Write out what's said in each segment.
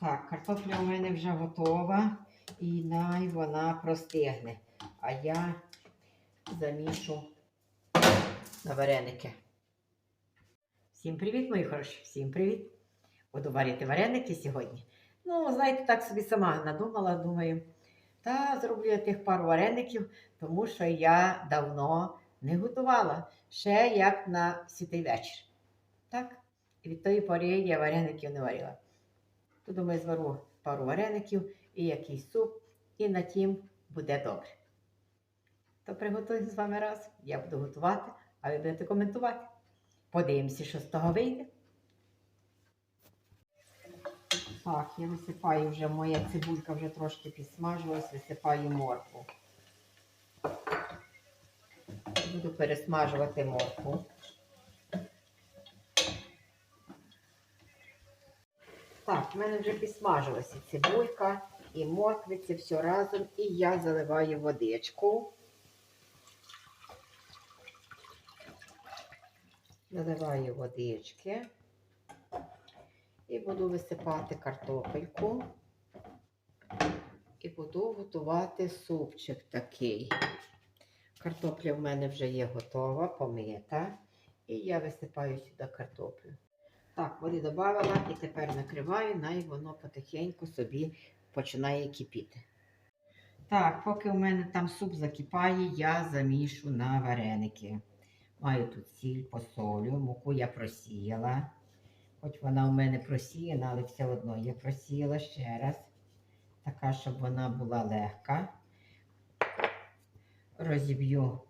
Так, картопля у мене вже готова і най вона простигне. А я замішу на вареники. Всім привіт, мої хороші! Всім привіт! Буду варити вареники сьогодні. Ну, знаєте, так собі сама надумала, думаю. Та зроблю я тих пару вареників, тому що я давно не готувала. Ще як на святий вечір. Так? І від тої пори я вареників не варила. То думаю, звару пару вареників і якийсь суп, і на тім буде добре. То приготуємо з вами раз. Я буду готувати, а ви будете коментувати. Подивимося, що з того вийде. Так, я висипаю вже моя цибулька вже трошки підсмажилась, висипаю моркву. Буду пересмажувати моркву. Так, в мене вже підсмажилася цибулька і морквиці все разом. І я заливаю водичку. Наливаю водички. І буду висипати картопельку. І буду готувати супчик такий. Картопля в мене вже є готова, помита. І я висипаю сюди картоплю. Так, води додавала і тепер накриваю, най воно потихеньку собі починає кипіти. Так, поки у мене там суп закипає, я замішу на вареники. Маю тут сіль, посолю, муку я просіяла. Хоч вона у мене просіяна, але все одно я просіяла ще раз. Така, щоб вона була легка. Розіб'ю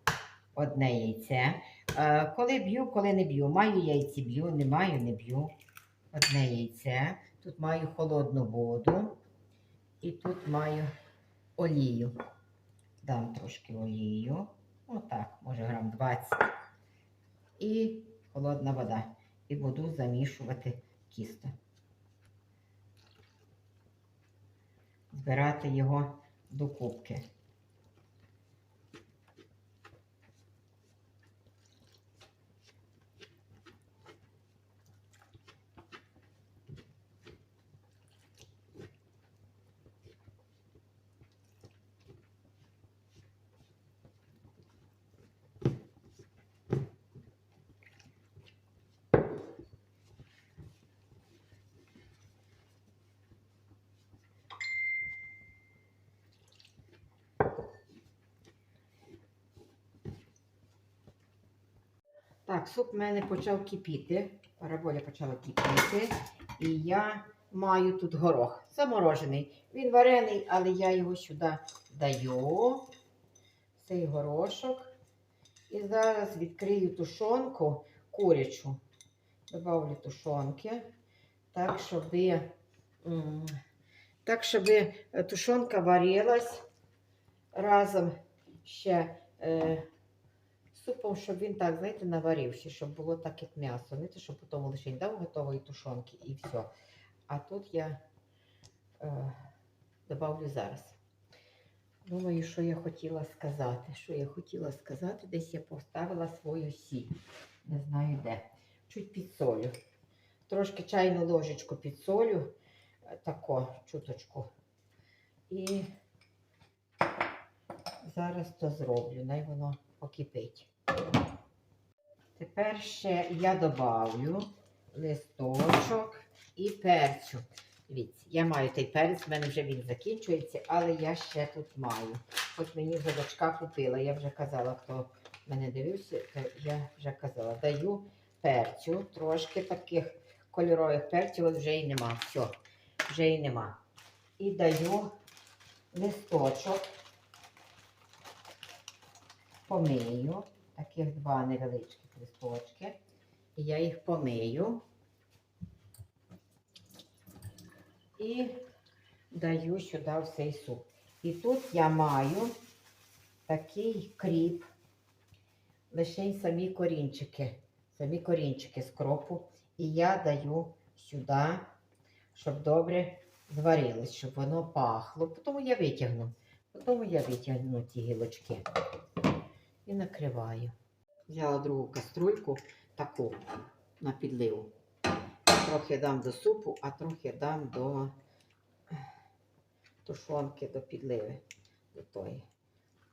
одне яйце. Е, Коли б'ю, коли не б'ю. Маю яйці б'ю, не маю, не б'ю. Одне яйце. Тут маю холодну воду. І тут маю олію. Дам трошки олію. Отак, може грам 20. І холодна вода. І буду замішувати тісто. Збирати його до кубки. Суп в мене почав кипіти. Параболя почала кипіти. І я маю тут горох заморожений. Він варений, але я його сюди даю. Цей горошок. І зараз відкрию тушонку курячу. Добавлю тушонки. Так, щоб, так, щоб тушонка варилась разом ще. Е, супом, щоб він так, знаєте, наварився, щоб було так, як м'ясо. Знаєте, щоб потім лише дав готової тушонки і все. А тут я е, добавлю зараз. Думаю, що я хотіла сказати. Що я хотіла сказати, десь я поставила свою сіль. Не знаю де. Чуть підсолю. Трошки чайну ложечку підсолю. е, Тако, чуточку. І зараз то зроблю. Най воно покипить. Тепер ще я добавлю листочок і перцю. Дивіться, я маю той перець, в мене вже він закінчується, але я ще тут маю. Хоч мені вже дочка купила, я вже казала, хто мене дивився, то я вже казала, даю перцю, трошки таких кольорових перців, от вже й нема. Все, вже й нема. І даю листочок помию. Таких два невеличких листочки. І я їх помию. І даю сюди в цей суп. І тут я маю такий кріп, лише й самі корінчики, самі корінчики з кропу. І я даю сюди, щоб добре зварилось, щоб воно пахло. Потім я витягну. Потім я витягну ці гілочки і накриваю. Взяла другу каструльку, таку на підливу. Трохи дам до супу, а трохи дам до тушонки до підливи. До тої.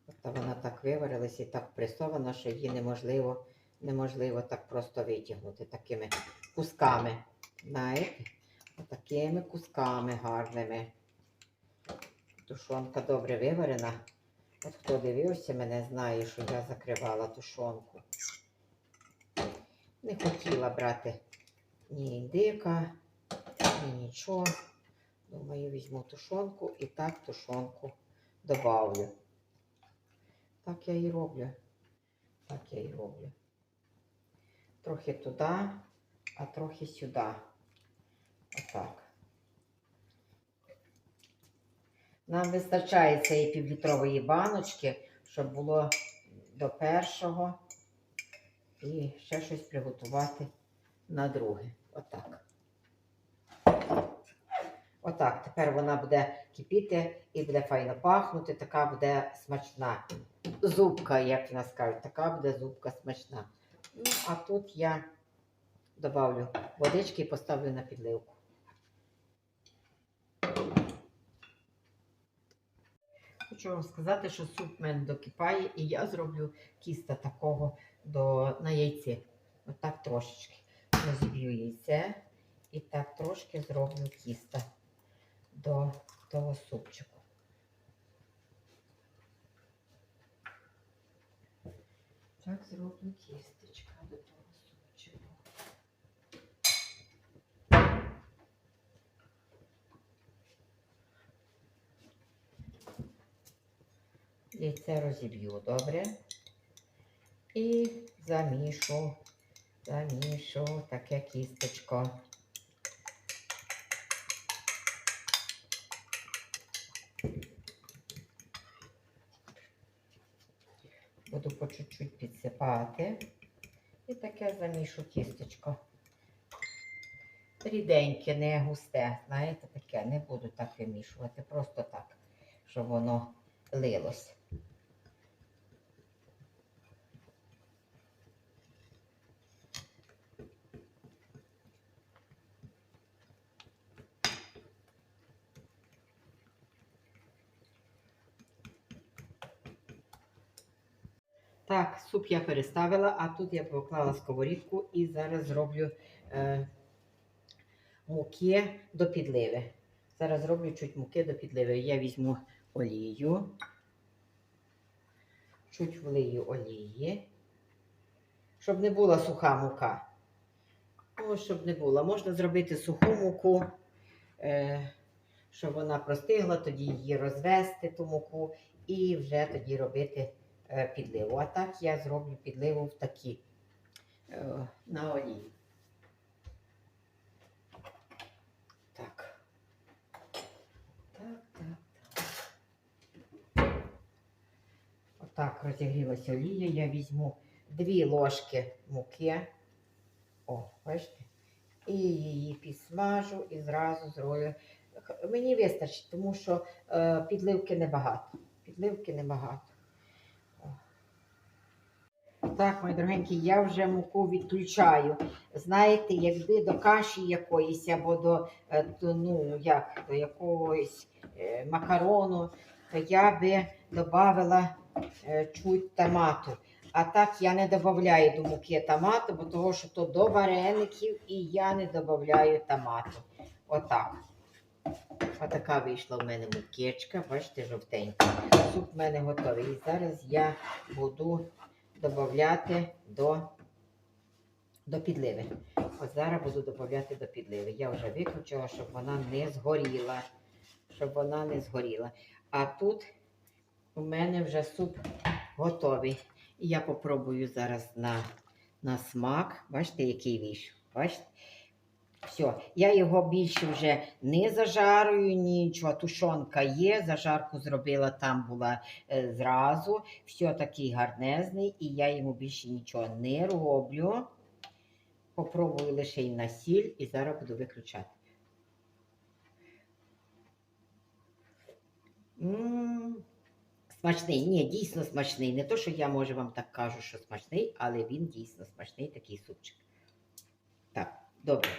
От вона так виварилася і так пресована, що її неможливо, неможливо так просто витягнути такими кусками. Знаєте? Такими кусками гарними. Тушонка добре виварена. От хто дивився, мене знає, що я закривала тушонку. Не хотіла брати ні індика, ні нічого. Думаю, візьму тушонку і так тушонку добавлю. Так я і роблю. Так я і роблю. Трохи туди, а трохи сюди. Отак. Нам вистачає цієї півлітрової баночки, щоб було до першого і ще щось приготувати на друге. Отак. Отак. Тепер вона буде кипіти і буде файно пахнути. Така буде смачна. Зубка, як в нас кажуть, така буде зубка смачна. Ну, а тут я добавлю водички і поставлю на підливку. Хочу вам сказати, що суп в мене докипає, і я зроблю кіста такого до, на яйці. Отак трошечки. Розіб'ю яйце і так трошки зроблю кіста до того супчику. Так зроблю кісточка до того супчику. Яйце розіб'ю добре. І замішу, замішу таке кісточко. Буду по чуть-чуть підсипати. І таке замішу тістечко. Ріденьке, не густе. Знаєте, таке не буду так вимішувати. Просто так, щоб воно лилось. Так, суп я переставила, а тут я поклала сковорідку і зараз зроблю е, муки до підливи. Зараз зроблю чуть муки до підливи. Я візьму олію, чуть влию олії, щоб не була суха мука. О, щоб не була. Можна зробити суху муку, е, щоб вона простигла, тоді її розвести, ту муку, і вже тоді робити підливу. А так я зроблю підливу в такі е, на олії. Так. Так, так, так. Отак розігрілася олія. Я візьму дві ложки муки. О, бачите? І її підсмажу і зразу зроблю. Мені вистачить, тому що е, підливки небагато. Підливки небагато. Так, мої дорогенькі, я вже муку відключаю. Знаєте, якби до каші якоїсь або до, е, ну, як, до якогось е, макарону, то я би додавала е, чуть томату. А так я не додаю до муки томату, бо того, що то до вареників і я не додаю томату. Отак. Отака вийшла в мене мукечка, бачите, жовтенька. Суп в мене готовий. І зараз я буду додати до, до підливи. От зараз буду додати до підливи. Я вже виключила, щоб вона не згоріла. Щоб вона не згоріла. А тут у мене вже суп готовий. І я попробую зараз на, на смак. Бачите, який вийшов. Бачите? Все, я його більше вже не зажарую, нічого. Тушонка є, зажарку зробила, там була е, зразу. Все такий гарнезний, і я йому більше нічого не роблю. Попробую лише й на сіль, і зараз буду виключати. М, Смачний, ні, дійсно смачний. Не то, що я може вам так кажу, що смачний, але він дійсно смачний такий супчик. Так, добре.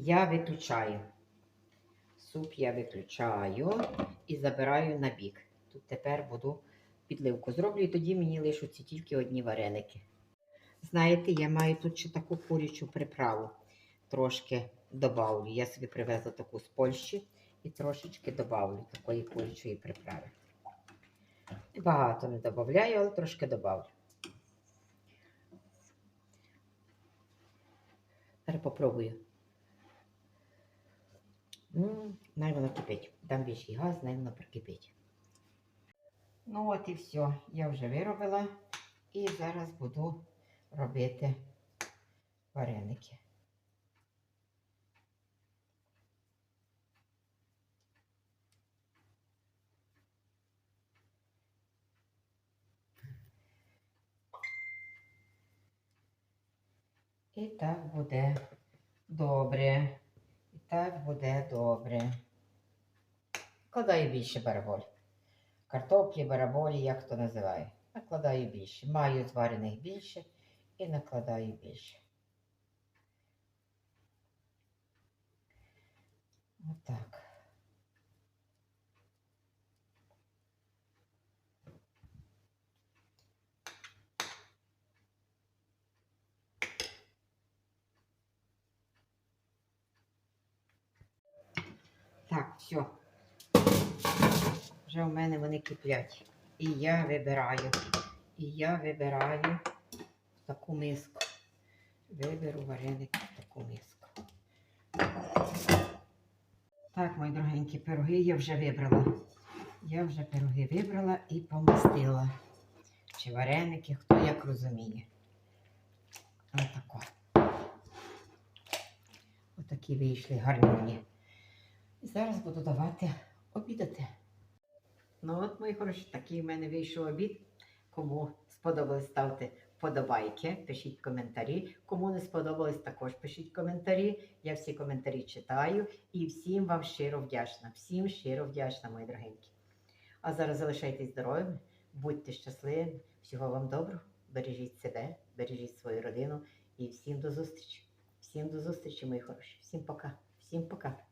Я виключаю Суп я виключаю і забираю на бік. Тут тепер буду підливку зроблю, і тоді мені лишаться тільки одні вареники. Знаєте, я маю тут ще таку курячу приправу. Трошки добавлю. Я собі привезла таку з Польщі і трошечки добавлю такої курячої приправи. Багато не додаю, але трошки добавлю. Зараз попробую. Ну, най воно кипить. Дам більший газ, най воно прикипить. Ну от і все. Я вже виробила. І зараз буду робити вареники. І так буде добре. Так буде добре. Кладаю більше бараболь. Картоплі, бараболі, як хто називає. Накладаю більше. Маю зварених більше і накладаю більше. Отак. Так, все. Вже у мене вони киплять. І я вибираю. І я вибираю таку миску. Виберу вареники в таку миску. Так, мої дорогенькі пироги я вже вибрала. Я вже пироги вибрала і помастила. Чи вареники, хто як розуміє. Отако. Отакі вийшли гарні. Зараз буду давати обідати. Ну от, мої хороші, такий в мене вийшов обід. Кому сподобалось, ставте вподобайки, пишіть коментарі. Кому не сподобалось, також пишіть коментарі. Я всі коментарі читаю і всім вам щиро вдячна. Всім щиро вдячна, мої дорогенькі. А зараз залишайтесь здоровими, будьте щасливими, всього вам доброго, бережіть себе, бережіть свою родину і всім до зустрічі. Всім до зустрічі, мої хороші. Всім пока. Всім пока.